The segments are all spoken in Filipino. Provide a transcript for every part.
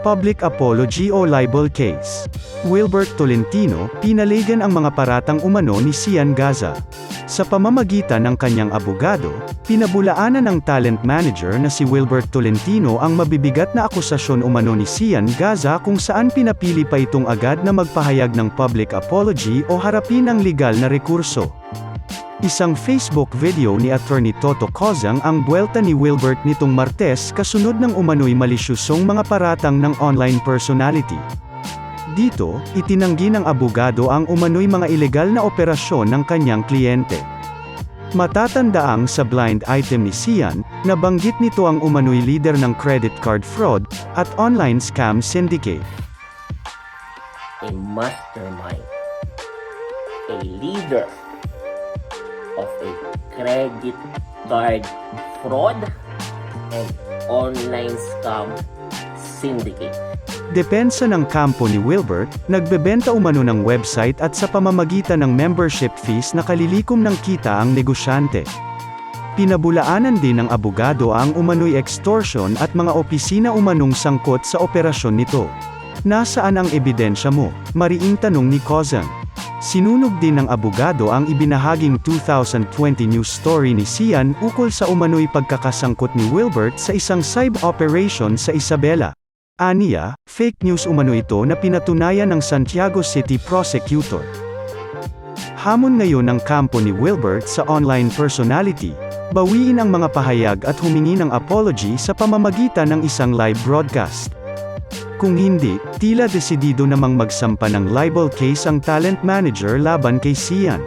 public apology o libel case. Wilbert Tolentino, pinaligan ang mga paratang umano ni Sian Gaza. Sa pamamagitan ng kanyang abogado, pinabulaanan ng talent manager na si Wilbert Tolentino ang mabibigat na akusasyon umano ni Sian Gaza kung saan pinapili pa itong agad na magpahayag ng public apology o harapin ang legal na rekurso. Isang Facebook video ni Attorney Toto Kozang ang buwelta ni Wilbert nitong Martes kasunod ng umano'y malisyusong mga paratang ng online personality. Dito, itinanggi ng abogado ang umano'y mga ilegal na operasyon ng kanyang kliyente. Matatandaang sa blind item ni Sian, nabanggit nito ang umano'y leader ng credit card fraud at online scam syndicate. a mastermind, a leader of a credit card fraud and online scam syndicate. Depensa ng kampo ni Wilbert, nagbebenta umano ng website at sa pamamagitan ng membership fees na kalilikom ng kita ang negosyante. Pinabulaanan din ng abogado ang umano'y extortion at mga opisina umanong sangkot sa operasyon nito. Nasaan ang ebidensya mo? Mariing tanong ni Kozan. Sinunog din ng abogado ang ibinahaging 2020 news story ni Sian ukol sa umano'y pagkakasangkot ni Wilbert sa isang cyber operation sa Isabela. Aniya, fake news umano ito na pinatunayan ng Santiago City prosecutor. Hamon ngayon ng kampo ni Wilbert sa online personality, bawiin ang mga pahayag at humingi ng apology sa pamamagitan ng isang live broadcast. Kung hindi, tila desidido namang magsampa ng libel case ang talent manager laban kay Sian.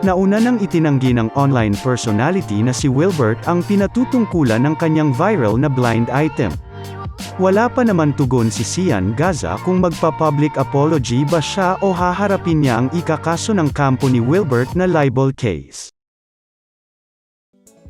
Nauna nang itinanggi ng online personality na si Wilbert ang pinatutungkulan ng kanyang viral na blind item. Wala pa naman tugon si Sian Gaza kung magpa-public apology ba siya o haharapin niya ang ikakaso ng kampo ni Wilbert na libel case.